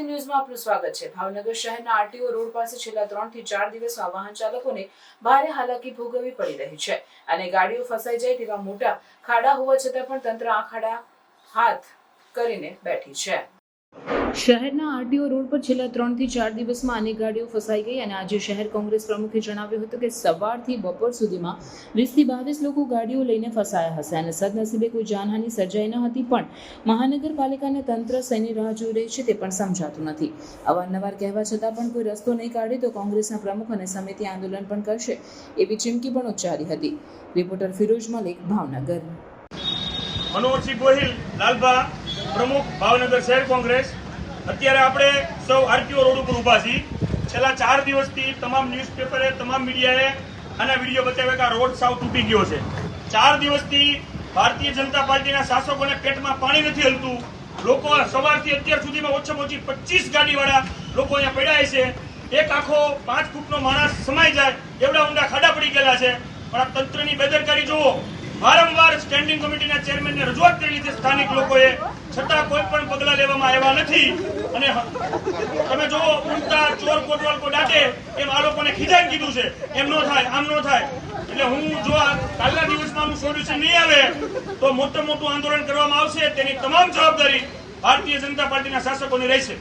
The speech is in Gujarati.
ગુજરાતી ન્યૂઝમાં આપનું સ્વાગત છે. ભાવનગર શહેરના આરટીઓ રોડ પાસે છેલ્લા ત્રણથી ચાર દિવસમાં વાહન ચાલકોને ભારે હાલાકી ભોગવવી પડી રહી છે અને ગાડીઓ ફસાઈ જાય તેવા મોટા ખાડા હોવા છતાં પણ તંત્ર આ ખાડા હાથ કરીને બેઠી છે. શહેરના આરટીઓ રોડ પર છેલ્લા ત્રણથી ચાર દિવસમાં અનેક ગાડીઓ ફસાઈ ગઈ અને આજે શહેર કોંગ્રેસ પ્રમુખે જણાવ્યું હતું કે સવારથી બપોર સુધીમાં વીસથી બાવીસ લોકો ગાડીઓ લઈને ફસાયા હશે અને સદનસીબે કોઈ જાનહાની સર્જાઈ ન હતી, પણ મહાનગરપાલિકાને તંત્ર સૈની રાહ જોઈ રહી છે તે પણ સમજાતું નથી. અવારનવાર કહેવા છતાં પણ કોઈ રસ્તો નહીં કાઢે તો કોંગ્રેસના પ્રમુખ અને સમિતિ આંદોલન પણ કરશે એવી ચીમકી પણ ઉચ્ચારી હતી. રિપોર્ટર ફિરોજ મલિક, ભાવનગર. મનોહરસિંહ ગોહિલ, લાલભા પ્રમુખ ભાવનગર શહેર કોંગ્રેસ. અત્યારે આપણે સૌ આરટીઓ રોડ ઉપર ઊભા છીએ. છેલ્લા ચાર દિવસથી તમામ ન્યૂઝપેપરે તમામ મીડિયાએ આના વીડિયો બતાવ્યા કે આ રોડ સાવ તૂટી ગયો છે. ચાર દિવસથી ભારતીય જનતા પાર્ટીના શાસકોને પેટમાં પાણી નથી હલતું. લોકો સવારથી અત્યાર સુધીમાં ઓછામાં ઓછી પચીસ ગાડીવાળા લોકો અહીંયા પડ્યા છે. એક આખો પાંચ ફૂટનો માણસ સમાઈ જાય. એવડા ઊંડા ખાડા પડી ગયેલા છે. પણ આ તંત્રની બેદરકારી જુઓ. વારંવાર સ્ટેન્ડિંગ કમિટીના ચેરમેનને રજૂઆત કરેલી છે, સ્થાનિક લોકોએ. છતાં કોઈ પણ પગલાં લેવામાં આવ્યા નથી. અને તમે જુઓ, ઉડતા ચોર કોટવાલ કો ડાટે એમ આ લોકોને ખીજાઈ કીધું છે. એમ નો થાય, આમ નો થાય. એટલે હું જો કાલના દિવસમાં આનું સોલ્યુશન નહીં આવે, તો મોટું મોટું આંદોલન કરવામાં આવશે. તેની તમામ જવાબદારી ભારતીય જનતા પાર્ટીના શાસકોની રહેશે.